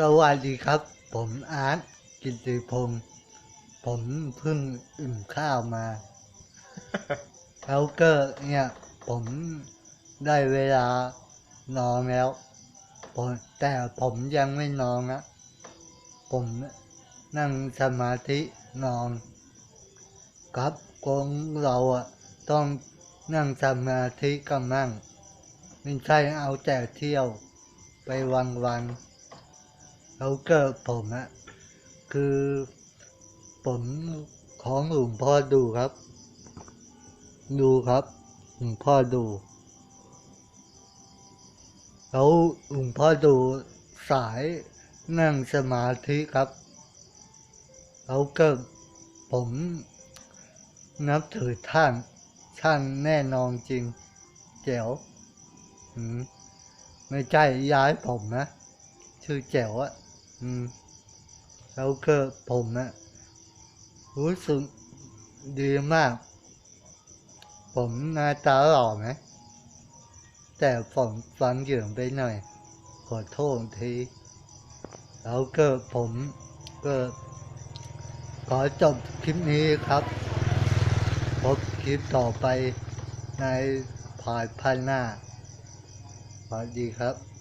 สวัสดีครับ ผมอาร์ตกิตติพงศ์ผมเพิ่งอิ่มข้าวมาแล้วก็เนี่ย ผมได้เวลานอนแล้วผมแต่ผมยังไม่นอนนะผมนั่งสมาธินอนครับของเราอะต้องนั่งสมาธิกันนั่งไม่ใช่เอาแต่เที่ยวไปวันวัน แล้วก็ผมอะคือผมของหลวงพ่อดูครับ ดูครับหลวงพ่อดูแล้วหลวงพ่อดูสายนั่งสมาธิครับแล้วก็ผมนับถือท่านท่านแน่นอนจริงเจ๋วไม่ใช่ย้ายผมนะ ชื่อเจ๋วอะ อืมแล้วก็ผมนะรู้สึกดีมาก ผมหน้าตาหล่อไหม แต่ผมฟันเหยิงไปหน่อย ขอโทษที แล้วก็ผมก็ขอจบคลิปนี้ครับ พบคลิปต่อไปในภายภายหน้า สวัสดีครับ